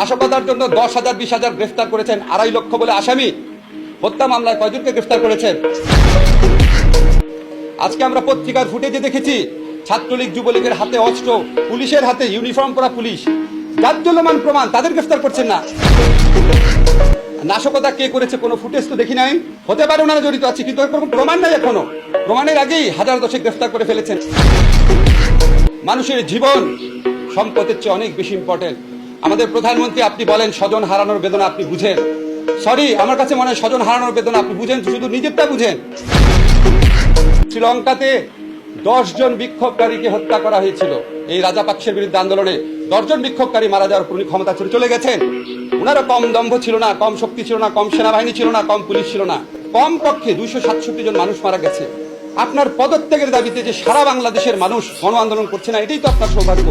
নাশকতার জন্য দশ হাজার, বিশ হাজার গ্রেফতার করেছেন আড়াই লক্ষ বলে আসামি। হত্যা মামলায় কয়জনকে গ্রেফতার করেছেন? আজকে আমরা পত্রিকার ফুটেজে দেখেছি, ছাত্রলীগ যুবলীগের হাতে অস্ত্র, পুলিশের হাতে ইউনিফর্ম পরা পুলিশ। যার জাজ্জল্যমান প্রমাণ তাদের গ্রেফতার করছেন না। নাশকতা কে করেছে কোনো ফুটেজ তো দেখি নাই। হতে পারে ওনারা জড়িত আছে, কিন্তু এরকম প্রমাণ নাই এখনও। প্রমাণের আগেই হাজার দশেক গ্রেফতার করে ফেলেছেন। মানুষের জীবন সম্পদের চেয়ে অনেক বেশি ইম্পর্টেন্ট আমাদের প্রধানমন্ত্রী আপনি বলেন স্বজন হারানোর বেদনা আপনি বুঝেন। সরি আমার কাছে মনে হয় স্বজন হারানোর বেদনা আপনি বুঝেন শুধু নিজেরটা বুঝেন। শ্রীলঙ্কাতে দশ জন বিক্ষোভকারীকে হত্যা করা হয়েছিল। এই রাজাপাক্ষের বিরুদ্ধে আন্দোলনে দশজন বিক্ষোভকারী মারা যাওয়ার পর উনি ক্ষমতা ছেড়ে চলে গেছেন। ওনারও কম দম্ভ ছিল না, কম শক্তি ছিল না, কম সেনাবাহিনী ছিল না, কম পুলিশ ছিল না। কম পক্ষে দুইশো সাতষট্টি জন মানুষ মারা গেছে। আপনার পদত্যাগের দাবিতে যে সারা বাংলাদেশের মানুষ গণ আন্দোলন করছে না, এটাই তো আপনার সৌভাগ্য।